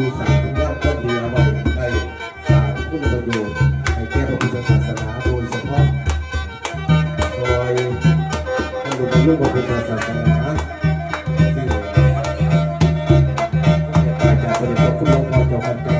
ดูสารทุกด้วก็ดีอะไรในสารคุณประโยชน์ให้แก่พระพุทธศาสนาโดยเฉพาะซอยให้ดูเป็นรูปพระพุทธศาสนาซึ่งอาจารย์เสด็จพรกคุณหลวงพ่อเจ้าพันธุ์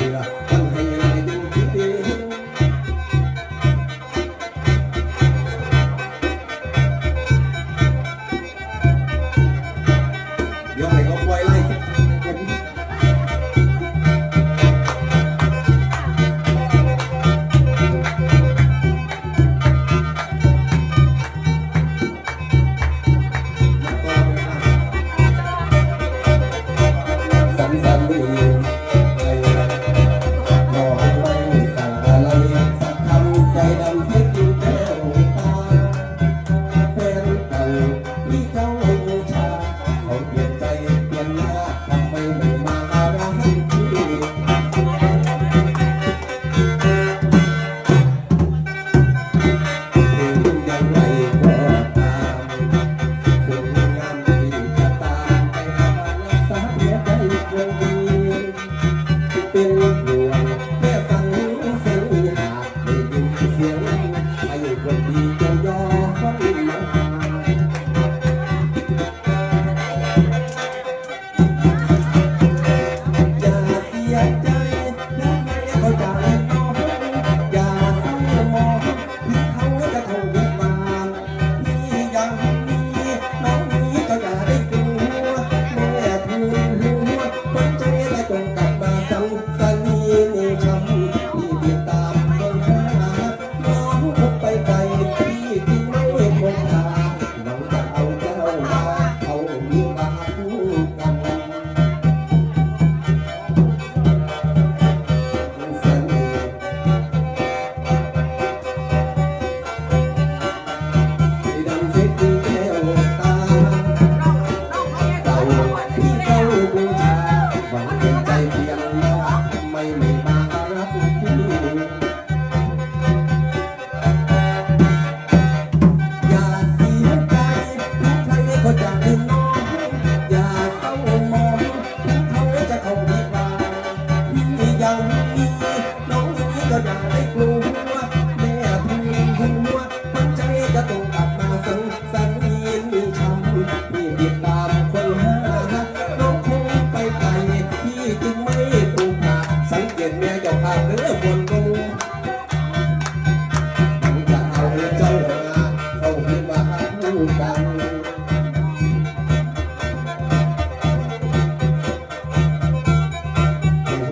对了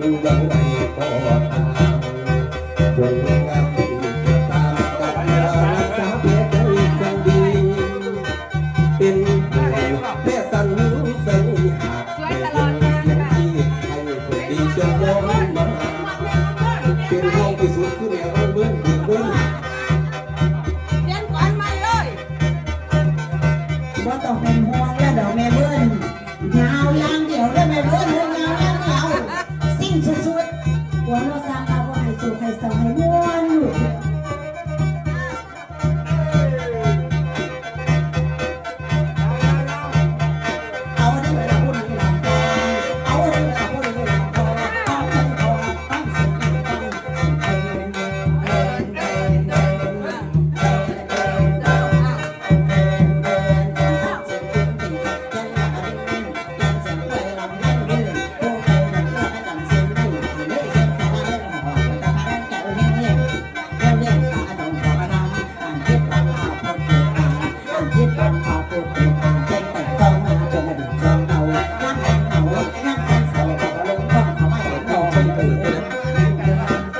อยู่ยังไงก็ตามคนงามที่ตามกับรักษาเใจจังเป็นผู้แม่สันสันหากเสียงที่ให้คนดีจะย้ Buenos